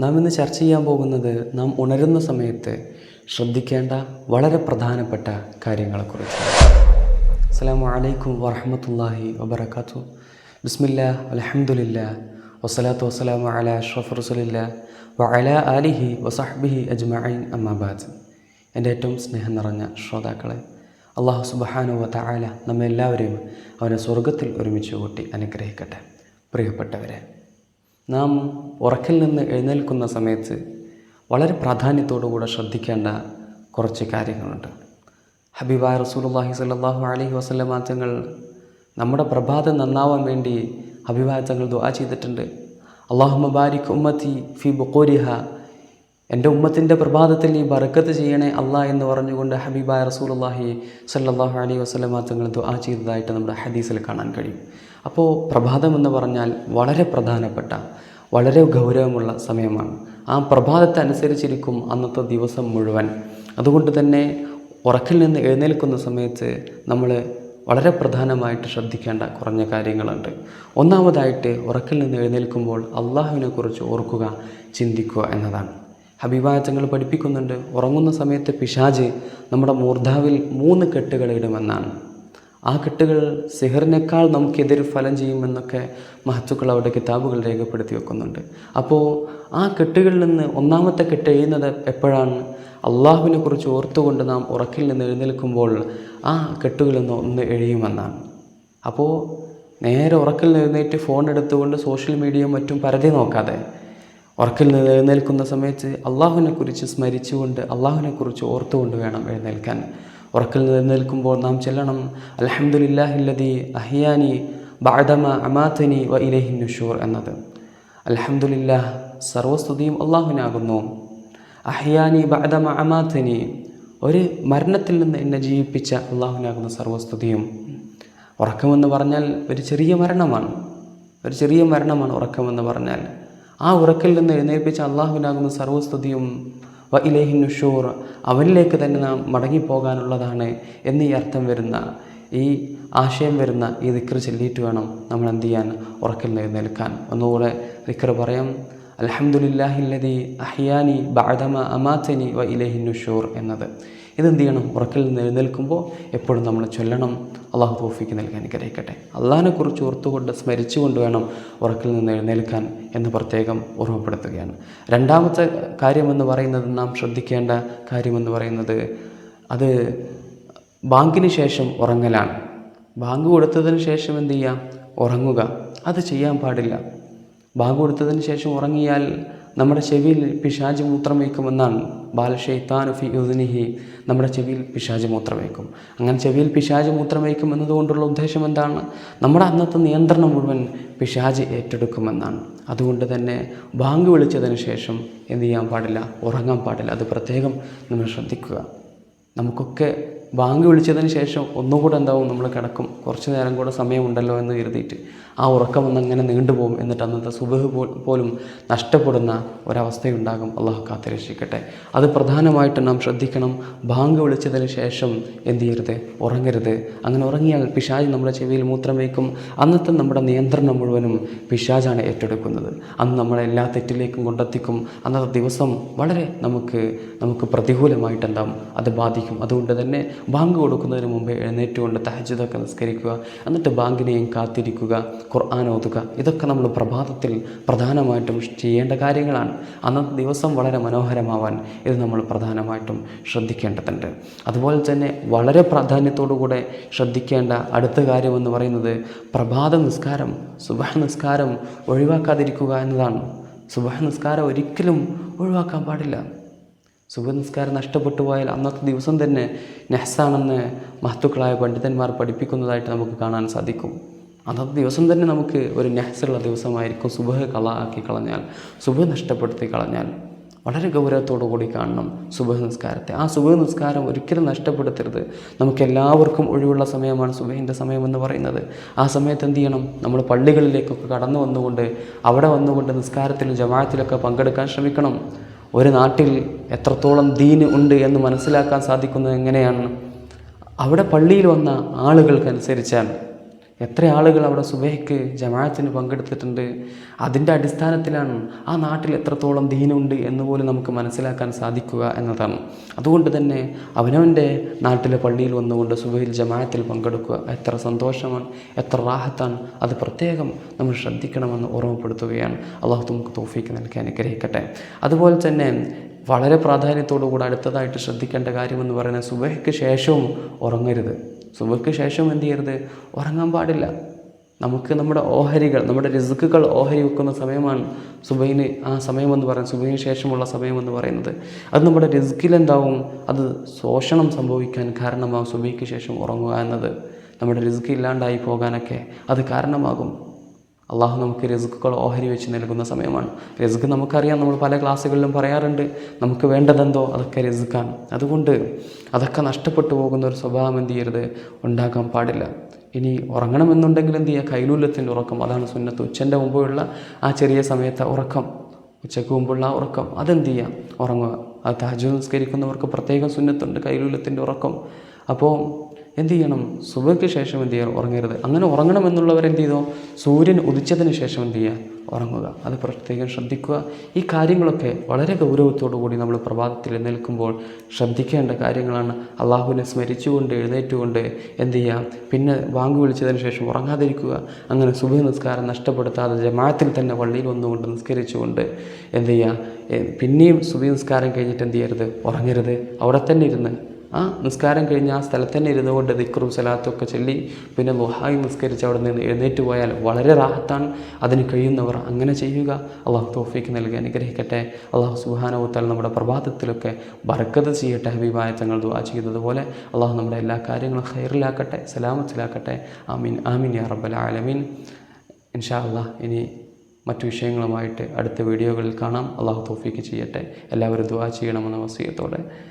നാം ഇന്ന് ചർച്ച ചെയ്യാൻ പോകുന്നത് നാം ഉണരുന്ന സമയത്ത് ശ്രദ്ധിക്കേണ്ട വളരെ പ്രധാനപ്പെട്ട കാര്യങ്ങളെക്കുറിച്ച് അസ്സാം വലൈക്കും വറഹമത്തല്ലാഹി വബർക്കാത്തു ബിസ്മില്ല അലഹമുല്ല വസ്സലാത്തു വസ്സലാമു അല അഷ്റഫ് റസുലില്ല വ അല ആലിഹി വസഹ്ബിഹി അജ്മഈൻ അമ്മാബാദ് എന്റെ ഏറ്റവും സ്നേഹം നിറഞ്ഞ ശ്രോതാക്കളെ അള്ളാഹു സുബഹാനു വ നമ്മെല്ലാവരെയും അവനെ സ്വർഗത്തിൽ ഒരുമിച്ച് കൂട്ടി അനുഗ്രഹിക്കട്ടെ. പ്രിയപ്പെട്ടവരെ നാം ഉറക്കിൽ നിന്ന് എഴുന്നേൽക്കുന്ന സമയത്ത് വളരെ പ്രാധാന്യത്തോടുകൂടെ ശ്രദ്ധിക്കേണ്ട കുറച്ച് കാര്യങ്ങളുണ്ട്. ഹബീബായ റസൂലുള്ളാഹി സ്വല്ലല്ലാഹു അലൈഹി വസല്ലമ തങ്ങൾ നമ്മുടെ പ്രഭാതം നന്നാവാൻ വേണ്ടി ഹബീബായ ദുആ ചെയ്തിട്ടുണ്ട്. അള്ളാഹു മബാരിക് ഉമ്മത്തി ഫി ബുഖൂരിഹ എന്റെ ഉമ്മത്തിന്റെ പ്രഭാതത്തിൽ നീ ബറക്കത്ത് ചെയ്യണേ അല്ല എന്ന് പറഞ്ഞുകൊണ്ട് ഹബീബായ റസൂലുള്ളാഹി സല്ലാഹു അലൈഹി വസല്ലമ തങ്ങൾ ദുആ ചെയ്തതായിട്ട് നമ്മുടെ ഹദീസിൽ കാണാൻ കഴിയും. അപ്പോൾ പ്രഭാതം എന്ന് പറഞ്ഞാൽ വളരെ പ്രധാനപ്പെട്ട വളരെ ഗൗരവമുള്ള സമയമാണ്. ആ പ്രഭാതത്തെ അനുസരിച്ചിരിക്കും അന്നത്തെ ദിവസം മുഴുവൻ. അതുകൊണ്ട് തന്നെ ഉറക്കിൽ നിന്ന് എഴുന്നേൽക്കുന്ന സമയത്ത് നമ്മൾ വളരെ പ്രധാനമായിട്ട് ശ്രദ്ധിക്കേണ്ട കുറഞ്ഞ കാര്യങ്ങളുണ്ട്. ഒന്നാമതായിട്ട് ഉറക്കിൽ നിന്ന് എഴുന്നേൽക്കുമ്പോൾ അള്ളാഹുവിനെക്കുറിച്ച് ഓർക്കുക ചിന്തിക്കുക എന്നതാണ്. ഹബീബായത്തങ്ങൾ പഠിപ്പിക്കുന്നുണ്ട്. ഉറങ്ങുന്ന സമയത്ത് പിശാജ് നമ്മുടെ മൂർധാവിൽ മൂന്ന് കെട്ടുകൾ ഇടുമെന്നാണ്. ആ കെട്ടുകൾ സിഹറിനേക്കാൾ നമുക്കെതിരെ ഫലം ചെയ്യുമെന്നൊക്കെ മഹത്തുക്കൾ അവിടെ കിതാബുകൾ രേഖപ്പെടുത്തി വെക്കുന്നുണ്ട്. അപ്പോൾ ആ കെട്ടുകളിൽ നിന്ന് ഒന്നാമത്തെ കെട്ട് എഴുതുന്നത് എപ്പോഴാണ്? അള്ളാഹുവിനെ കുറിച്ച് ഓർത്തുകൊണ്ട് നാം ഉറക്കിൽ നിന്ന് എഴുന്നേൽക്കുമ്പോൾ ആ കെട്ടുകളിൽ നിന്ന് ഒന്ന് എഴിയുമെന്നാണ്. അപ്പോൾ നേരെ ഉറക്കിൽ നിന്ന് എഴുന്നേറ്റ് ഫോൺ എടുത്തുകൊണ്ട് സോഷ്യൽ മീഡിയയും മറ്റും പരതി നോക്കാതെ ഉറക്കിൽ നിന്ന് എഴുന്നേൽക്കുന്ന സമയത്ത് അള്ളാഹുവിനെക്കുറിച്ച് സ്മരിച്ചുകൊണ്ട് അള്ളാഹുവിനെക്കുറിച്ച് ഓർത്തുകൊണ്ട് വേണം എഴുന്നേൽക്കാൻ. ഉറക്കിൽ നിന്ന് എഴുന്നേൽക്കുമ്പോൾ നാം ചെല്ലണം. അലഹമുല്ലാഹില്ലതി അഹിയാനി ബാദമ അമാത്തനി വ ഇലഹി നുഷൂർ എന്നത്. അലഹമുല്ലാ സർവസ്തുതിയും അള്ളാഹുവിനാകുന്നു. അഹിയാനി ബാദമ അമാത്തനി ഒരു മരണത്തിൽ നിന്ന് എന്നെ ജീവിപ്പിച്ച അള്ളാഹുവിനാകുന്ന സർവസ്തുതിയും. ഉറക്കമെന്ന് പറഞ്ഞാൽ ഒരു ചെറിയ മരണമാണ്. ഒരു ചെറിയ മരണമാണ് ഉറക്കമെന്ന് പറഞ്ഞാൽ. ആ ഉറക്കിൽ നിന്ന് എഴുന്നേൽപ്പിച്ച അള്ളാഹുവിനാകുന്ന സർവസ്തുതിയും വ ഇലേഹി നുഷൂർ അവനിലേക്ക് തന്നെ നാം മടങ്ങിപ്പോകാനുള്ളതാണ് എന്നീ അർത്ഥം വരുന്ന ഈ ആശയം വരുന്ന ഈ ദിക്ർ ചൊല്ലിയിട്ട് വേണം നമ്മൾ എന്ത് ചെയ്യാൻ ഉറക്കിൽ എഴുന്നേൽക്കാൻ. ഒന്നുകൂടെ ദിക്ർ പറയാം അലഹമുല്ലാഹില്ലതി അഹിയാനി ബാദമ അമാത്തനി വ ഇലേഹി നുഷൂർ എന്നത്. ഇതെന്ത് ചെയ്യണം? ഉറക്കിൽ നിന്ന് എഴുന്നേൽക്കുമ്പോൾ എപ്പോഴും നമ്മൾ ചൊല്ലണം. അള്ളാഹു തോഫിക്ക് നൽകാൻ അനുഗ്രഹിക്കട്ടെ. അള്ളാഹിനെക്കുറിച്ച് ഓർത്തുകൊണ്ട് സ്മരിച്ചുകൊണ്ട് വേണം ഉറക്കിൽ നിന്ന് എഴുന്നേൽക്കാൻ എന്ന് പ്രത്യേകം ഓർമ്മപ്പെടുത്തുകയാണ്. രണ്ടാമത്തെ കാര്യമെന്ന് പറയുന്നത് നാം ശ്രദ്ധിക്കേണ്ട കാര്യമെന്ന് പറയുന്നത് അത് ബാങ്കിന് ശേഷം ഉറങ്ങലാണ്. ബാങ്ക് കൊടുത്തതിന് ശേഷം എന്ത് ചെയ്യാം? ഉറങ്ങുക. അത് ചെയ്യാൻ പാടില്ല. ബാങ്ക് കൊടുത്തതിന് ശേഷം ഉറങ്ങിയാൽ നമ്മുടെ ചെവിയിൽ പിശാജ് മൂത്രം വയ്ക്കുമെന്നാണ്. ബാലഷെയ്ത്താനു ഫി യുദിനിഹി നമ്മുടെ ചെവിയിൽ പിശാജ് മൂത്രം വയ്ക്കും. അങ്ങനെ ചെവിയിൽ പിശാജ് മൂത്രം വയ്ക്കും എന്നതുകൊണ്ടുള്ള ഉദ്ദേശം എന്താണ്? നമ്മുടെ അന്നത്തെ നിയന്ത്രണം മുഴുവൻ പിശാജ് ഏറ്റെടുക്കുമെന്നാണ്. അതുകൊണ്ട് തന്നെ ബാങ്ക് വിളിച്ചതിന് ശേഷം എന്ത് ചെയ്യാൻ പാടില്ല? ഉറങ്ങാൻ പാടില്ല. അത് പ്രത്യേകം നമ്മൾ ശ്രദ്ധിക്കുക. നമുക്കൊക്കെ ബാങ്ക് വിളിച്ചതിന് ശേഷം ഒന്നുകൂടെ എന്താവും നമ്മൾ കിടക്കും. കുറച്ച് നേരം കൂടെ സമയമുണ്ടല്ലോ എന്ന് കരുതിയിട്ട് ആ ഉറക്കം ഒന്നങ്ങനെ നീണ്ടുപോകും എന്നിട്ട് അന്നത്തെ സുബഹ് പോലും നഷ്ടപ്പെടുന്ന ഒരവസ്ഥയുണ്ടാകും. അള്ളാഹു കാത്തിരക്ഷിക്കട്ടെ അത് പ്രധാനമായിട്ട് നാം ശ്രദ്ധിക്കണം. ബാങ്ക് വിളിച്ചതിന് ശേഷം എന്ത് ചെയ്യരുത്? ഉറങ്ങരുത്. അങ്ങനെ ഉറങ്ങിയാൽ പിശാജ് നമ്മുടെ ചെവിയിൽ മൂത്രം വയ്ക്കും. അന്നത്തെ നമ്മുടെ നിയന്ത്രണം മുഴുവനും പിശാജാണ് ഏറ്റെടുക്കുന്നത്. അന്ന് നമ്മളെ എല്ലാ തെറ്റിലേക്കും കൊണ്ടെത്തിക്കും. അന്നത്തെ ദിവസം വളരെ നമുക്ക് നമുക്ക് പ്രതികൂലമായിട്ട് എന്താവും? അത് ബാധിക്കും. അതുകൊണ്ട് തന്നെ ബാങ്ക് കൊടുക്കുന്നതിന് മുമ്പേ എഴുന്നേറ്റുകൊണ്ട് തഹജിതൊക്കെ നിസ്കരിക്കുക എന്നിട്ട് ബാങ്കിനെയും കാത്തിരിക്കുക ഖുർആൻ ഓതുക. ഇതൊക്കെ നമ്മൾ പ്രഭാതത്തിൽ പ്രധാനമായിട്ടും ചെയ്യേണ്ട കാര്യങ്ങളാണ്. അന്നത്തെ ദിവസം വളരെ മനോഹരമാവാൻ ഇത് നമ്മൾ പ്രധാനമായിട്ടും ശ്രദ്ധിക്കേണ്ടതുണ്ട്. അതുപോലെ തന്നെ വളരെ പ്രാധാന്യത്തോടുകൂടെ ശ്രദ്ധിക്കേണ്ട അടുത്ത കാര്യമെന്ന് പറയുന്നത് പ്രഭാത നിസ്കാരം സുബഹ നിസ്കാരം ഒഴിവാക്കാതിരിക്കുക എന്നതാണ്. സുബഹ നിസ്കാരം ഒരിക്കലും ഒഴിവാക്കാൻ പാടില്ല. സുബനിസ്കാരം നഷ്ടപ്പെട്ടു പോയാൽ അന്നത്തെ ദിവസം തന്നെ നെഹ്സാണെന്ന് മഹത്തുക്കളായ പണ്ഡിതന്മാർ പഠിപ്പിക്കുന്നതായിട്ട് നമുക്ക് കാണാൻ സാധിക്കും. അന്നത്തെ ദിവസം തന്നെ നമുക്ക് ഒരു നെഹ്സുള്ള ദിവസമായിരിക്കും സുബഹ് കള ആക്കി കളഞ്ഞാൽ സുബഹ് നഷ്ടപ്പെടുത്തി കളഞ്ഞാൽ വളരെ ഗൗരവത്തോടു കൂടി കാണണം സുബഹ നിസ്കാരത്തെ ആ സുബഹ നിസ്കാരം ഒരിക്കലും നഷ്ടപ്പെടുത്തരുത്. നമുക്കെല്ലാവർക്കും ഒഴിവുള്ള സമയമാണ് സുബഹിന്റെ സമയമെന്ന് പറയുന്നത്. ആ സമയത്ത് എന്ത് ചെയ്യണം? നമ്മൾ പള്ളികളിലേക്കൊക്കെ കടന്നു വന്നുകൊണ്ട് അവിടെ വന്നുകൊണ്ട് നിസ്കാരത്തിലും ജമാഅത്തിലൊക്കെ പങ്കെടുക്കാൻ ശ്രമിക്കണം. ഒരു നാട്ടിൽ എത്രത്തോളം ദീന് ഉണ്ട് എന്ന് മനസ്സിലാക്കാൻ സാധിക്കുന്നത് എങ്ങനെയാണ്? അവിടെ പള്ളിയിൽ വന്ന ആളുകൾക്കനുസരിച്ചാണ് എത്ര ആളുകൾ അവിടെ സുബഹയ്ക്ക് ജമാഅത്തിന് പങ്കെടുത്തിട്ടുണ്ട്? അതിന്റെ അടിസ്ഥാനത്തിലാണ് ആ നാട്ടിൽ എത്രത്തോളം ദീനുണ്ട് എന്ന് പോലും നമുക്ക് മനസ്സിലാക്കാൻ സാധിക്കുക എന്നതാണ്. അതുകൊണ്ട് തന്നെ അവനവന്റെ നാട്ടിലെ പള്ളിയിൽ വന്നുകൊണ്ട് സുബഹയിൽ ജമാഅത്തിൽ പങ്കെടുക്കുക എത്ര സന്തോഷമാണ് എത്ര റാഹത്താണ് അത് പ്രത്യേകം നമ്മൾ ശ്രദ്ധിക്കണമെന്ന് ഓർമ്മപ്പെടുത്തുകയാണ്. അള്ളാഹു നമുക്ക് തോഫീക്ക് നൽകാൻ അനുഗ്രഹിക്കട്ടെ. അതുപോലെ തന്നെ വളരെ പ്രാധാന്യത്തോടു കൂടെ അടുത്തതായിട്ട് ശ്രദ്ധിക്കേണ്ട കാര്യമെന്ന് പറയുന്നത് സുബഹയ്ക്ക് ശേഷവും ഉറങ്ങരുത്. സുബഹയ്ക്ക് ശേഷം എന്ത് ചെയ്യരുത്? ഉറങ്ങാൻ പാടില്ല. നമുക്ക് നമ്മുടെ ഓഹരികൾ നമ്മുടെ റിസ്ക്കുകൾ ഓഹരി വെക്കുന്ന സമയമാണ് സുബൈന് ആ സമയമെന്ന് പറയുന്നത് സുബൈന് ശേഷമുള്ള സമയമെന്ന് പറയുന്നത്. അത് നമ്മുടെ റിസ്ക്കിലെന്താവും അത് ശോഷണം സംഭവിക്കാൻ കാരണമാകും സുബൈക്ക് ശേഷം ഉറങ്ങുക എന്നത്. നമ്മുടെ റിസ്ക് ഇല്ലാണ്ടായി പോകാനൊക്കെ അത് കാരണമാകും. അള്ളാഹു നമുക്ക് റിസ്ക്കുകൾ ഓഹരി വെച്ച് നൽകുന്ന സമയമാണ്. റിസ്ക് നമുക്കറിയാം. നമ്മൾ പല ക്ലാസ്സുകളിലും പറയാറുണ്ട് നമുക്ക് വേണ്ടതെന്തോ അതൊക്കെ റിസ്ക്കാണ്. അതുകൊണ്ട് അതൊക്കെ നഷ്ടപ്പെട്ടു പോകുന്ന ഒരു സ്വഭാവം എന്ത് ചെയ്യരുത്? ഉണ്ടാക്കാൻ പാടില്ല. ഇനി ഉറങ്ങണമെന്നുണ്ടെങ്കിൽ എന്ത് ചെയ്യുക? കൈലൂല്യത്തിന്റെ ഉറക്കം. അതാണ് സുന്നത്ത്. ഉച്ചന്റെ മുമ്പുള്ള ആ ചെറിയ സമയത്തെ ഉറക്കം. ഉച്ചയ്ക്ക് മുമ്പുള്ള ആ ഉറക്കം. അതെന്ത് ചെയ്യാം ഉറങ്ങുക. അത് താജ് നിസ്കരിക്കുന്നവർക്ക് പ്രത്യേകം സുന്നത്തുണ്ട്. കൈലൂല്യത്തിന്റെ ഉറക്കം. അപ്പോൾ എന്ത് ചെയ്യണം? സുബയ്ക്ക് ശേഷം എന്ത് ചെയ്യണം ഉറങ്ങരുത്. അങ്ങനെ ഉറങ്ങണമെന്നുള്ളവർ എന്ത് ചെയ്തോ? സൂര്യൻ ഉദിച്ചതിന് ശേഷം എന്ത് ചെയ്യുക ഉറങ്ങുക. അത് പ്രത്യേകം ശ്രദ്ധിക്കുക. ഈ കാര്യങ്ങളൊക്കെ വളരെ ഗൗരവത്തോടു കൂടി നമ്മൾ പ്രഭാതത്തിൽ എഴുന്നേൽക്കുമ്പോൾ ശ്രദ്ധിക്കേണ്ട കാര്യങ്ങളാണ്. അള്ളാഹുവിനെ സ്മരിച്ചുകൊണ്ട് എഴുന്നേറ്റുകൊണ്ട് എന്ത് ചെയ്യുക പിന്നെ വാങ്ങു വിളിച്ചതിന് ശേഷം ഉറങ്ങാതിരിക്കുക. അങ്ങനെ സുബഹ നിസ്കാരം നഷ്ടപ്പെടുത്താതെ ജമാത്തിൽ തന്നെ വള്ളിയിൽ വന്നുകൊണ്ട് നിസ്കരിച്ചുകൊണ്ട് എന്ത് ചെയ്യുക പിന്നെയും സുബഹ നിസ്കാരം കഴിഞ്ഞിട്ട് എന്ത് ചെയ്യരുത്? ഉറങ്ങരുത്. അവിടെ തന്നെ ഇരുന്ന് ആ നിസ്കാരം കഴിഞ്ഞ് ആ സ്ഥലത്ത് തന്നെ ഇരുന്നു കൊണ്ട് ദിക്റും സലാത്തും ഒക്കെ ചൊല്ലി പിന്നെ ലുഹായി നിസ്കരിച്ച് അവിടെ നിന്ന് എഴുന്നേറ്റ് പോയാൽ വളരെ റാഹത്താണ്. അതിന് കഴിയുന്നവർ അങ്ങനെ ചെയ്യുക. അള്ളാഹു തോഫിക്ക് നൽകി അനുഗ്രഹിക്കട്ടെ. അള്ളാഹു സുഹാനവുത്താൽ നമ്മുടെ പ്രഭാതത്തിലൊക്കെ ബർക്കത്ത് ചെയ്യട്ടെ ഹബീബായ തങ്ങൾ ദുവാ ചെയ്തതുപോലെ. അള്ളാഹു നമ്മുടെ എല്ലാ കാര്യങ്ങളും ഹൈറിലാക്കട്ടെ സലാമത്തിലാക്കട്ടെ. ആമീൻ ആമീൻ യാ റബ്ബൽ ആലമീൻ. ഇൻഷാ അള്ളാഹ് ഇനി മറ്റു വിഷയങ്ങളുമായിട്ട് അടുത്ത വീഡിയോകളിൽ കാണാം. അള്ളാഹു തോഫിക്ക് ചെയ്യട്ടെ. എല്ലാവരും ദുവാ ചെയ്യണമെന്ന വസീയത്തോടെ.